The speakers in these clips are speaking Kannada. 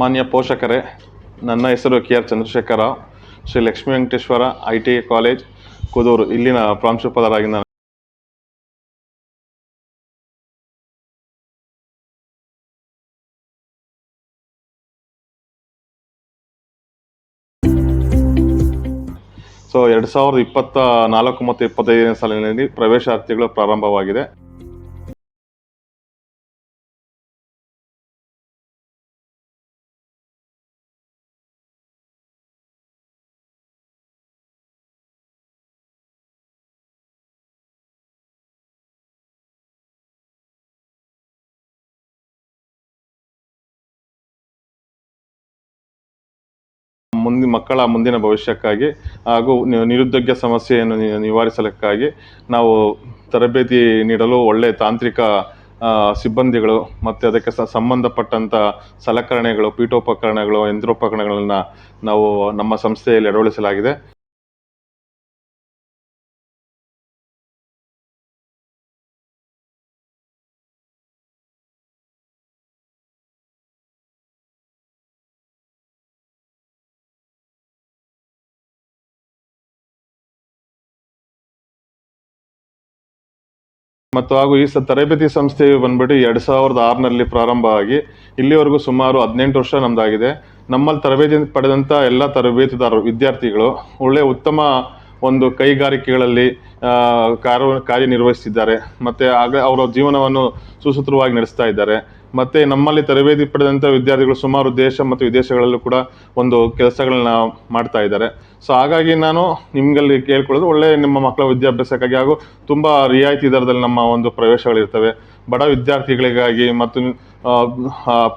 ಮಾನ್ಯ ಪೋಷಕರೇ, ನನ್ನ ಹೆಸರು K R Chandrashekara, Shri Lakshmi Venkateshwara I T college, Kuduru. ಇಲ್ಲಿನ ಪ್ರಾಂಶುಪಾಲರಾಗಿ ನಾನು ಸೊ, ಎರಡು ಸಾವಿರದ ಇಪ್ಪತ್ತ ನಾಲ್ಕು ಮತ್ತು ಇಪ್ಪತ್ತೈದನೇ ಸಾಲಿನಲ್ಲಿ ಪ್ರವೇಶಾರ್ಥಿಗಳು ಪ್ರಾರಂಭವಾಗಿದೆ. ಮುಂದಿನ ಮಕ್ಕಳ ಮುಂದಿನ ಭವಿಷ್ಯಕ್ಕಾಗಿ ಹಾಗೂ ನಿರುದ್ಯೋಗ ಸಮಸ್ಯೆಯನ್ನು ನಿವಾರಿಸಲಿಕ್ಕಾಗಿ ನಾವು ತರಬೇತಿ ನೀಡಲು ಒಳ್ಳೆಯ ತಾಂತ್ರಿಕ ಸಿಬ್ಬಂದಿಗಳು ಮತ್ತು ಅದಕ್ಕೆ ಸಂಬಂಧಪಟ್ಟಂಥ ಸಲಕರಣೆಗಳು, ಪೀಠೋಪಕರಣಗಳು, ಯಂತ್ರೋಪಕರಣಗಳನ್ನು ನಾವು ನಮ್ಮ ಸಂಸ್ಥೆಯಲ್ಲಿ ಅಳವಡಿಸಲಾಗಿದೆ. ಮತ್ತು ಹಾಗೂ ಈ ಸ ತರಬೇತಿ ಸಂಸ್ಥೆಯು ಬಂದ್ಬಿಟ್ಟು ಎರಡು ಸಾವಿರದ ಆರರಲ್ಲಿ ಪ್ರಾರಂಭ ಆಗಿ ಇಲ್ಲಿವರೆಗೂ ಸುಮಾರು ಹದಿನೆಂಟು ವರ್ಷ ನಮ್ಮದಾಗಿದೆ ನಮ್ಮಲ್ಲಿ ತರಬೇತಿ ಪಡೆದಂಥ ಎಲ್ಲ ತರಬೇತಿದಾರರು, ವಿದ್ಯಾರ್ಥಿಗಳು ಒಳ್ಳೆಯ ಉತ್ತಮ ಒಂದು ಕೈಗಾರಿಕೆಗಳಲ್ಲಿ ಕಾರ್ಯ ಕಾರ್ಯನಿರ್ವಹಿಸ್ತಿದ್ದಾರೆ. ಮತ್ತು ಆಗ ಅವರ ಜೀವನವನ್ನು ಸುಸೂತ್ರವಾಗಿ ನಡೆಸ್ತಾ ಇದ್ದಾರೆ. ಮತ್ತು ನಮ್ಮಲ್ಲಿ ತರಬೇತಿ ಪಡೆದಂಥ ವಿದ್ಯಾರ್ಥಿಗಳು ಸುಮಾರು ದೇಶ ಮತ್ತು ವಿದೇಶಗಳಲ್ಲೂ ಕೂಡ ಒಂದು ಕೆಲಸಗಳನ್ನ ಮಾಡ್ತಾ ಇದ್ದಾರೆ. ಸೊ ಹಾಗಾಗಿ ನಾನು ನಿಮ್ಮಲ್ಲಿ ಕೇಳ್ಕೊಳ್ಳೋದು ಒಳ್ಳೆ ನಿಮ್ಮ ಮಕ್ಕಳ ವಿದ್ಯಾಭ್ಯಾಸಕ್ಕಾಗಿ ಹಾಗೂ ತುಂಬ ರಿಯಾಯಿತಿ ದರದಲ್ಲಿ ನಮ್ಮ ಒಂದು ಪ್ರವೇಶಗಳಿರ್ತವೆ. ಬಡ ವಿದ್ಯಾರ್ಥಿಗಳಿಗಾಗಿ ಮತ್ತು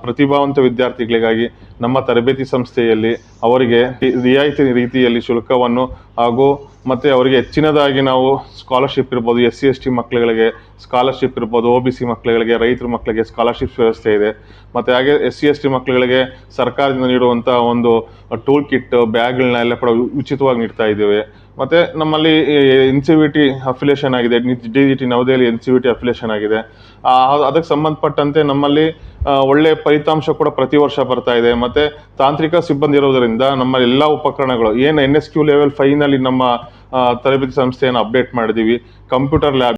ಪ್ರತಿಭಾವಂತ ವಿದ್ಯಾರ್ಥಿಗಳಿಗಾಗಿ ನಮ್ಮ ತರಬೇತಿ ಸಂಸ್ಥೆಯಲ್ಲಿ ಅವರಿಗೆ ರಿಯಾಯಿತಿ ರೀತಿಯಲ್ಲಿ ಶುಲ್ಕವನ್ನು ಹಾಗೂ ಮತ್ತು ಅವರಿಗೆ ಹೆಚ್ಚಿನದಾಗಿ ನಾವು ಸ್ಕಾಲರ್ಶಿಪ್ ಇರ್ಬೋದು, ಎಸ್ ಸಿ, ಎಸ್ ಟಿ ಮಕ್ಕಳುಗಳಿಗೆ ಸ್ಕಾಲರ್ಶಿಪ್ ಇರ್ಬೋದು ಒ ಬಿ ಸಿ ಮಕ್ಕಳುಗಳಿಗೆ ರೈತರ ಮಕ್ಕಳಿಗೆ ಸ್ಕಾಲರ್ಶಿಪ್ ವ್ಯವಸ್ಥೆ ಇದೆ. ಮತ್ತು ಹಾಗೆ ಎಸ್ ಸಿ ಎಸ್ ಟಿ ಮಕ್ಕಳುಗಳಿಗೆ ಸರ್ಕಾರದಿಂದ ನೀಡುವಂಥ ಒಂದು ಟೂಲ್ ಕಿಟ್ ಬ್ಯಾಗ್ಗಳನ್ನ ಎಲ್ಲ ಕೂಡ ಉಚಿತವಾಗಿ ನೀಡ್ತಾ ಇದ್ದೇವೆ. ಮತ್ತು ನಮ್ಮಲ್ಲಿ N C V T affiliation ಆಗಿದೆ. D G T Navadehali N C V T affiliation ಆಗಿದೆ. ಅದಕ್ಕೆ ಸಂಬಂಧಪಟ್ಟಂತೆ ನಮ್ಮಲ್ಲಿ ಒಳ್ಳೆಯ ಫಲಿತಾಂಶ ಕೂಡ ಪ್ರತಿ ವರ್ಷ ಬರ್ತಾ ಇದೆ. ಮತ್ತು ತಾಂತ್ರಿಕ ಸಿಬ್ಬಂದಿ ಇರೋದರಿಂದ ನಮ್ಮ ಎಲ್ಲ ಉಪಕರಣಗಳು, ಏನು N S Q level finally ನಮ್ಮ ತರಬೇತಿ ಸಂಸ್ಥೆಯನ್ನು ಅಪ್ಡೇಟ್ ಮಾಡಿದ್ದೀವಿ ಕಂಪ್ಯೂಟರ್ ಲ್ಯಾಬ್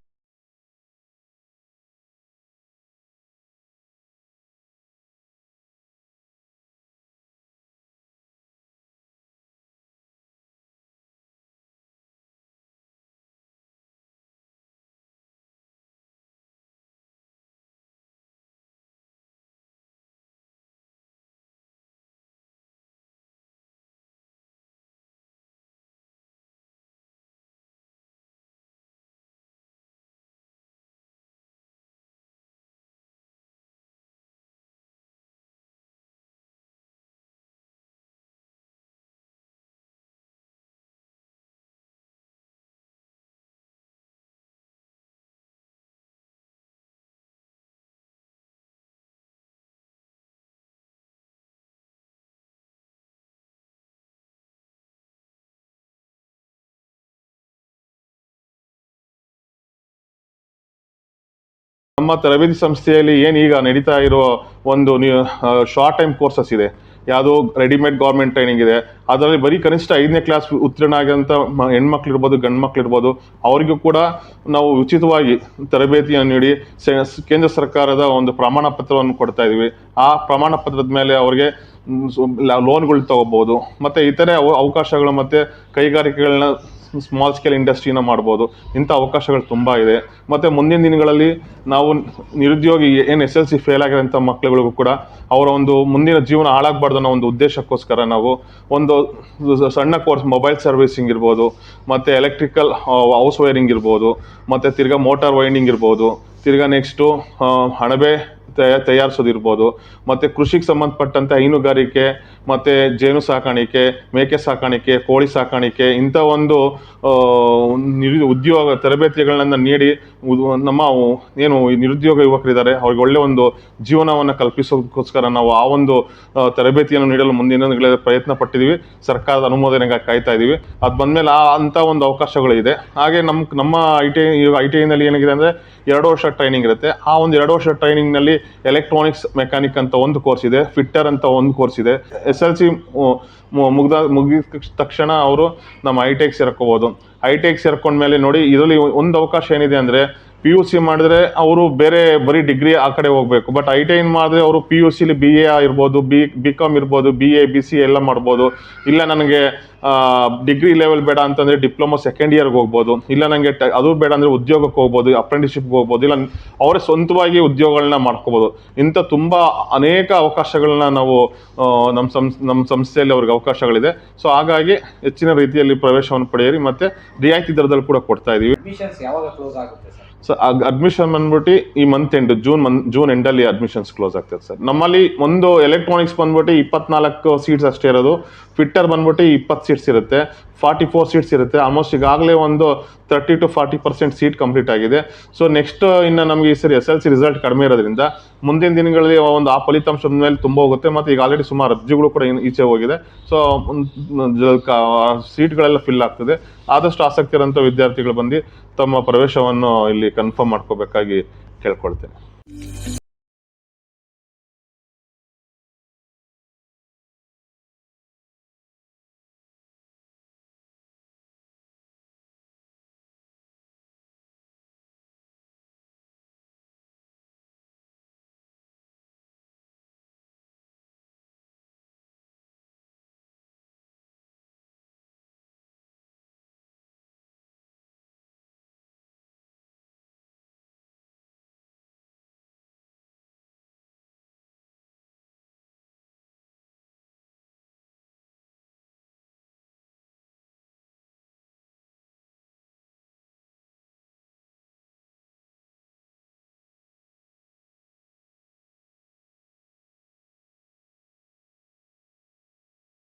ನಮ್ಮ ತರಬೇತಿ ಸಂಸ್ಥೆಯಲ್ಲಿ ಏನು ಈಗ ನಡೀತಾ ಇರೋ ಒಂದು ಶಾರ್ಟ್ ಟೈಮ್ ಕೋರ್ಸಸ್ ಇದೆ. ಯಾವುದು ರೆಡಿಮೇಡ್ ಗೌರ್ಮೆಂಟ್ ಟ್ರೈನಿಂಗ್ ಇದೆ. ಅದರಲ್ಲಿ ಬರೀ ಕನಿಷ್ಠ ಐದನೇ ಕ್ಲಾಸ್ ಉತ್ತೀರ್ಣ ಆಗಿರೋಂಥ ಮ- ಹೆಣ್ಮಕ್ಳು ಇರ್ಬೋದು ಗಂಡು ಮಕ್ಳು ಇರ್ಬೋದು, ಅವರಿಗೂ ಕೂಡ ನಾವು ಉಚಿತವಾಗಿ ತರಬೇತಿಯನ್ನು ನೀಡಿ ಕೇಂದ್ರ ಸರ್ಕಾರದ ಒಂದು ಪ್ರಮಾಣ ಪತ್ರವನ್ನು ಕೊಡ್ತಾ ಇದ್ದೀವಿ. ಆ ಪ್ರಮಾಣ ಪತ್ರದ ಮೇಲೆ ಅವರಿಗೆ ಲೋನ್ಗಳು ತಗೋಬೋದು ಮತ್ತು ಇತರೆ ಅವ- ಅವಕಾಶಗಳು ಮತ್ತು ಕೈಗಾರಿಕೆಗಳನ್ನ ಸ್ಮಾಲ್ ಸ್ಕೇಲ್ ಇಂಡಸ್ಟ್ರಿನ ಮಾಡ್ಬೋದು. ಇಂಥ ಅವಕಾಶಗಳು ತುಂಬ ಇದೆ. ಮತ್ತು ಮುಂದಿನ ದಿನಗಳಲ್ಲಿ ನಾವು ನಿರುದ್ಯೋಗಿ ಏನು ಎಸ್ ಎಲ್ ಸಿ ಫೇಲ್ ಆಗಿರೋಂಥ ಮಕ್ಕಳುಗಳಿಗೂ ಕೂಡ ಅವರ ಒಂದು ಮುಂದಿನ ಜೀವನ ಹಾಳಾಗಬಾರ್ದು ಅನ್ನೋ ಒಂದು ಉದ್ದೇಶಕ್ಕೋಸ್ಕರ ನಾವು ಒಂದು ಸಣ್ಣ ಕೋರ್ಸ್ ಮೊಬೈಲ್ ಸರ್ವಿಸಿಂಗ್ ಇರ್ಬೋದು, ಮತ್ತು ಎಲೆಕ್ಟ್ರಿಕಲ್ ಹೌಸ್ ವೈರಿಂಗ್ ಇರ್ಬೋದು, ಮತ್ತು ತಿರ್ಗಾ ಮೋಟಾರ್ ವೈಂಡಿಂಗ್ ಇರ್ಬೋದು, ತಿರ್ಗಾ ನೆಕ್ಸ್ಟು ಅಣಬೆ ತಯಾರಿಸೋದಿರ್ಬೋದು. ಮತ್ತು ಕೃಷಿಗೆ ಸಂಬಂಧಪಟ್ಟಂತೆ ಹೈನುಗಾರಿಕೆ, ಮತ್ತು ಜೇನು ಸಾಕಾಣಿಕೆ, ಮೇಕೆ ಸಾಕಾಣಿಕೆ, ಕೋಳಿ ಸಾಕಾಣಿಕೆ ಇಂಥ ಒಂದು ಉದ್ಯೋಗ ತರಬೇತಿಗಳನ್ನ ನೀಡಿ ನಮ್ಮ ಏನು ನಿರುದ್ಯೋಗ ಯುವಕರಿದ್ದಾರೆ, ಅವ್ರಿಗೆ ಒಳ್ಳೆ ಒಂದು ಜೀವನವನ್ನು ಕಲ್ಪಿಸೋದಕ್ಕೋಸ್ಕರ ನಾವು ಆ ಒಂದು ತರಬೇತಿಯನ್ನು ನೀಡಲು ಮುಂದಿನ ಪ್ರಯತ್ನ ಪಟ್ಟಿದ್ದೀವಿ ಸರ್ಕಾರದ ಅನುಮೋದನೆಗೆ ಕಾಯ್ತಾ ಇದ್ದೀವಿ ಅದು ಬಂದಮೇಲೆ ಆ ಅಂಥ ಒಂದು ಅವಕಾಶಗಳು ಇದೆ ಹಾಗೆ ನಮ್ಮ ನಮ್ಮ ಐ ಟಿ ಐ ಟಿ ಐನಲ್ಲಿ ಏನಾಗಿದೆ ಅಂದರೆ ಎರಡು ವರ್ಷ ಟ್ರೈನಿಂಗ್ ಇರುತ್ತೆ. ಆ ಒಂದು ಎರಡು ವರ್ಷ ಟ್ರೈನಿಂಗ್ನಲ್ಲಿ ಎಲೆಕ್ಟ್ರಾನಿಕ್ಸ್ ಮೆಕ್ಯಾನಿಕ್ ಅಂತ ಒಂದು ಕೋರ್ಸ್ ಇದೆ, ಫಿಟ್ಟರ್ ಅಂತ ಒಂದು ಕೋರ್ಸ್ ಇದೆ. ಎಸ್ ಎಲ್ ಸಿ ಮುಗ್ದ, ಮುಗಿದ ತಕ್ಷಣ ಅವರು ನಮ್ಮ ಐ ಟೆಕ್ ಸೇರ್ಕೋಬೋದು. ಐಟೆಕ್ ಸೇರ್ಕೊಂಡ್ಮೇಲೆ ನೋಡಿ, ಇದರಲ್ಲಿ ಒಂದು ಅವಕಾಶ ಏನಿದೆ ಅಂದರೆ ಪಿ ಯು ಸಿ ಮಾಡಿದ್ರೆ ಅವರು ಬೇರೆ ಬರೀ ಡಿಗ್ರಿ ಆ ಕಡೆ ಹೋಗ್ಬೇಕು. ಬಟ್ ಐ ಟಿ ಐನ್ ಮಾಡಿದ್ರೆ ಅವರು ಪಿ ಯು ಸಿಲಿ ಬಿ ಎ ಇರ್ಬೋದು ಬಿ ಬಿ ಕಾಮ್ ಇರ್ಬೋದು ಬಿ ಎ ಬಿ ಸಿ ಎಲ್ಲ ಮಾಡ್ಬೋದು. ಇಲ್ಲ ನನಗೆ ಡಿಗ್ರಿ ಲೆವೆಲ್ ಬೇಡ ಅಂತಂದರೆ ಡಿಪ್ಲೊಮಾ ಸೆಕೆಂಡ್ ಇಯರ್ಗೆ ಹೋಗ್ಬೋದು. ಇಲ್ಲ ನನಗೆ ಅದು ಬೇಡ ಅಂದರೆ ಉದ್ಯೋಗಕ್ಕೆ ಹೋಗ್ಬೋದು ಅಪ್ರೆಂಟಿಸ್ಶಿಪ್ಗೆ ಹೋಗ್ಬೋದು. ಇಲ್ಲ, ಅವರೇ ಸ್ವಂತವಾಗಿ ಉದ್ಯೋಗಗಳನ್ನ ಮಾಡ್ಕೋಬೋದು. ಇಂಥ ತುಂಬ ಅನೇಕ ಅವಕಾಶಗಳನ್ನ ನಾವು ನಮ್ಮ ಸಂಸ್ ನಮ್ಮ ಸಂಸ್ಥೆಯಲ್ಲಿ ಅವ್ರಿಗೆ ಅವಕಾಶಗಳಿದೆ. ಸೊ ಹಾಗಾಗಿ ಹೆಚ್ಚಿನ ರೀತಿಯಲ್ಲಿ ಪ್ರವೇಶವನ್ನು ಪಡೆಯಿರಿ. ಮತ್ತು ರಿಯಾಯಿತಿ ದರದಲ್ಲಿ ಕೂಡ ಕೊಡ್ತಾ ಇದ್ದೀವಿ ಯಾವಾಗ ಕ್ಲೋಸ್ ಆಗುತ್ತೆ ಸೊ ಅಡ್ಮಿಷನ್ ಬಂದ್ಬಿಟ್ಟು ಈ month end June month June ಎಂಡಲ್ಲಿ admissions close ಆಗ್ತದೆ ಸರ್. ನಮ್ಮಲ್ಲಿ ಒಂದು ಎಲೆಕ್ಟ್ರಾನಿಕ್ಸ್ ಬಂದ್ಬಿಟ್ಟು ಇಪ್ಪತ್ನಾಲ್ಕು ಸೀಟ್ಸ್ ಅಷ್ಟೇ ಇರೋದು. ಫಿಟ್ಟರ್ ಬಂದ್ಬಿಟ್ಟು ಇಪ್ಪತ್ತು ಸೀಟ್ಸ್ ಇರುತ್ತೆ. ಫಾರ್ಟಿ ಫೋರ್ ಸೀಟ್ಸ್ ಇರುತ್ತೆ. ಆಲ್ಮೋಸ್ಟ್ ಈಗಾಗಲೇ ಒಂದು thirty to forty percent seat complete ಆಗಿದೆ. ಸೊ ನೆಕ್ಸ್ಟ್ ಇನ್ನು ನಮಗೆ ಈ ಸರಿ ಎಸ್ ಎಲ್ ಸಿ ರಿಸಲ್ಟ್ ಕಡಿಮೆ ಇರೋದ್ರಿಂದ ಮುಂದಿನ ದಿನಗಳಲ್ಲಿ ಒಂದು ಆ ಫಲಿತಾಂಶದ ಮೇಲೆ ತುಂಬ ಹೋಗುತ್ತೆ. ಮತ್ತು ಈಗ ಆಲ್ರೆಡಿ ಸುಮಾರು ಅರ್ಜಿಗಳು ಕೂಡ ಈಚೆ ಹೋಗಿದೆ. ಸೊ ಸೀಟ್ಗಳೆಲ್ಲ ಫಿಲ್ ಆಗ್ತದೆ. ಆದಷ್ಟು ಆಸಕ್ತಿ ಇರೋಂಥ ವಿದ್ಯಾರ್ಥಿಗಳು ಬಂದು ತಮ್ಮ ಪ್ರವೇಶವನ್ನು ಇಲ್ಲಿ ಕನ್ಫರ್ಮ್ ಮಾಡ್ಕೋಬೇಕಾಗಿ ಕೇಳ್ಕೊಳ್ತೇನೆ.